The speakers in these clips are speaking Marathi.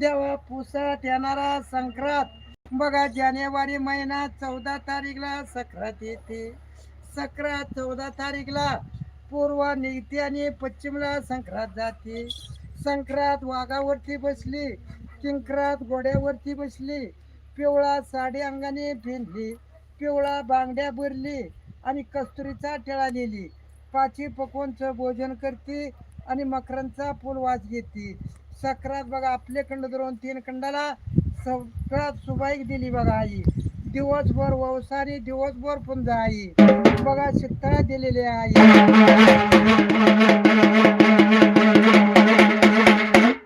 देवा पुसत येणारा संक्रांत. बघा जानेवारी महिना चौदा तारीखला सक्रात येते. सक्रात चौदा तारीखला पूर्व निघते आणि पश्चिमला संक्रांत जाते. संक्रांत वाघावरती बसली किंक्रात घोड्यावरती बसली पिवळा साडी अंगाने भिनली पिवळा बांगड्या भरली आणि कस्तुरीचा टेळा नेली. पाची पकवानचं भोजन करते आणि मकरांचा फुलवास घेते. सक्रात बघा आपले खंड धरून तीन खंडाला सक्रात सुबाईक दिली बघा आई. दिवसभर ववसारी दिवसभर पुंज आई. बघा शितळा दिलेली आई.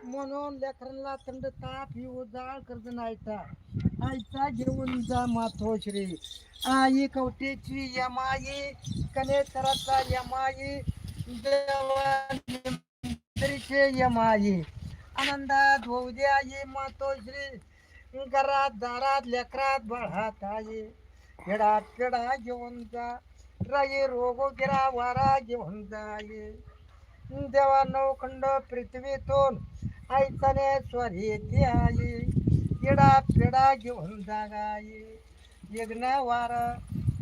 म्हणून लेकरांना थंड ताप ही उजाळ कर्ज नाहीचा आईचा घेऊन जा माथोश्री आई कवटेची यमाई कनेसराचा यमाई देवाचे यमाई. आनंदात होऊ दे आई मातोश्री. घरात दारात लेकरात बाळात आई. खेळात खेळा घेऊन जा. राई रोग गिरा वारा घेऊन जाई देवा नवखंड पृथ्वीतून आईचाने स्वर येते आई. येडा घेऊन जागाई यज्ञ वार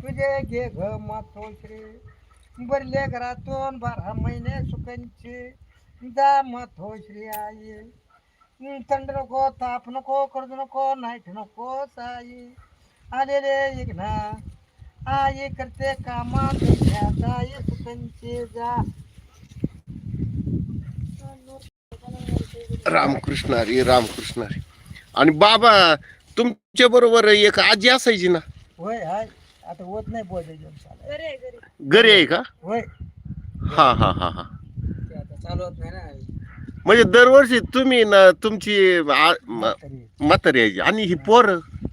तुझे घे घ मातोश्री. बरले घरातून बारा महिने सुखांची. जा मातोश्री आई. हं, थंड नको ताप नको कर्ज नको नाईट नको साई. आलेले यज्ञ आई करते कामा आई सुखांची जा. रामकृष्ण हरी रामकृष्ण हरी. आणि बाबा तुमच्या बरोबर एक आजी असायची ना? होय हाय. आता होत नाही बोल चालू घरी आहे का? होय. हा हा हा हा. चालू होत नाही ना. म्हणजे दरवर्षी तुम्ही ना तुमची आ- म- तरी म्हातारी यायची आणि ही पोर?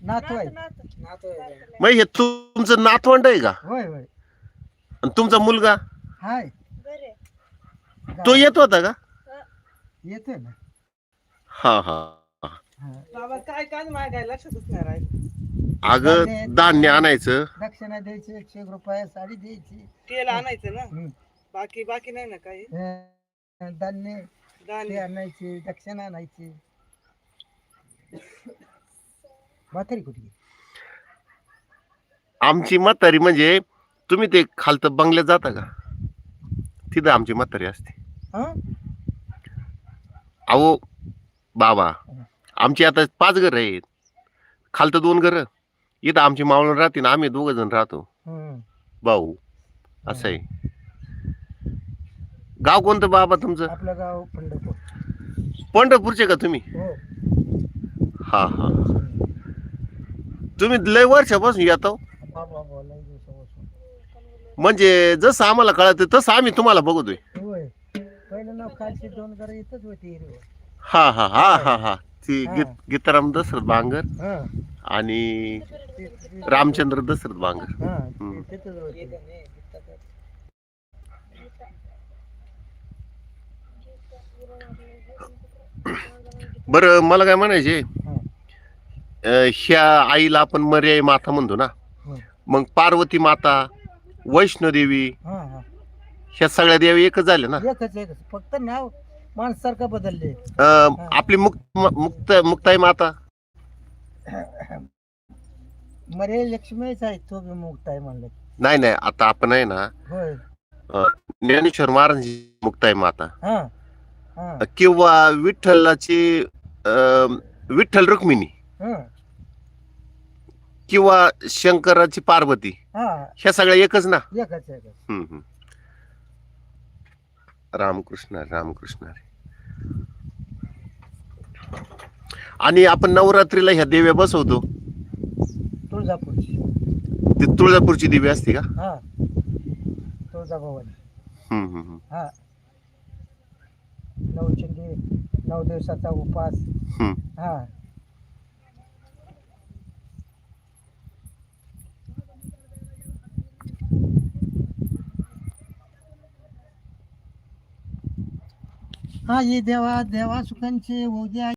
नातू आहे. नातू आहे. मग हे तुमचं नातवंड आहे का? होय होय. आणि तुमचा मुलगा? हाय. तो येत होता का? येतोय ना. हा हा. हा. हा. बाबा काय काय मागायला लक्षातच नाही राहिलं. अगं धान्य आणायचं. दक्षिणा द्यायची एकशे एक रुपये साडी द्यायची. तेल आणायचं ना. हं. बाकी बाकी नाही ना काही? धान्य ते आणायची दक्षिणा आणायची. म्हातारी कुठे गेली? आमची म्हातारी म्हणजे तुम्ही ते खालतं बंगल्यात जाता का? तिथं आमची म्हातारी असते. हं? अहो बाबा आमची आता पाच घर आहेत. खालतं दोन घर. इथं आमची मावळ राहते ना आम्ही दोघ जण राहतो. हं. भाऊ असं आहे. गाव कोणतं बाबा तुमचं? आपलं गाव पंढरपूर. पंढरपूरचे का तुम्ही? हो. हा हा. तुम्ही लय वर्षापासून येतो? बाबा बोलाय दिवसापासून. म्हणजे जसं आम्हाला कळत तसं आम्ही तुम्हाला बघतोय. होय. पहिलं नाव कालची दोन घर इथंच होती हिरवं. हा हा हा हा हा. ती. गीत गीताराम दशरथ बांगर हं. आणि ते- ते- रामचंद्र दशरथ बांगर हं. ते- तिथंच होती. बरं मला काय म्हणायचे ह्या आईला आपण मर्याय माता म्हणतो ना. मग पार्वती माता वैष्णोदेवी. ह्या सगळ्या देवी एकच झाल्या ना? एकच एकच. फक्त नाव माणसारखं बदलले अं, आपली मुक्त मुक्त मुक्ताई माता? मरे लक्ष्मीच आहे तो बी मुक्त आहे म्हणलं. नाही नाही. आता आपण आहे ना होय. ज्ञानेश्वर महाराज मुक्ताई माता. हा. किंवा विठ्ठलाची विठ्ठल रुक्मिणी किंवा शंकराची पार्वती ह्या सगळ्या एकच ना? एकच एकच. रामकृष्ण रामकृष्ण. आणि आपण नवरात्रीला ह्या देव्या बसवतो. तुळजापूरची ती तुळजापूरची देवी असते का? हा. तुळजाभवानी हम्म, हम्म, हम्म. हा नवचंडी नऊ दिवसाचा उपास. हा. हा ही देवा देवा सुखांची उद्या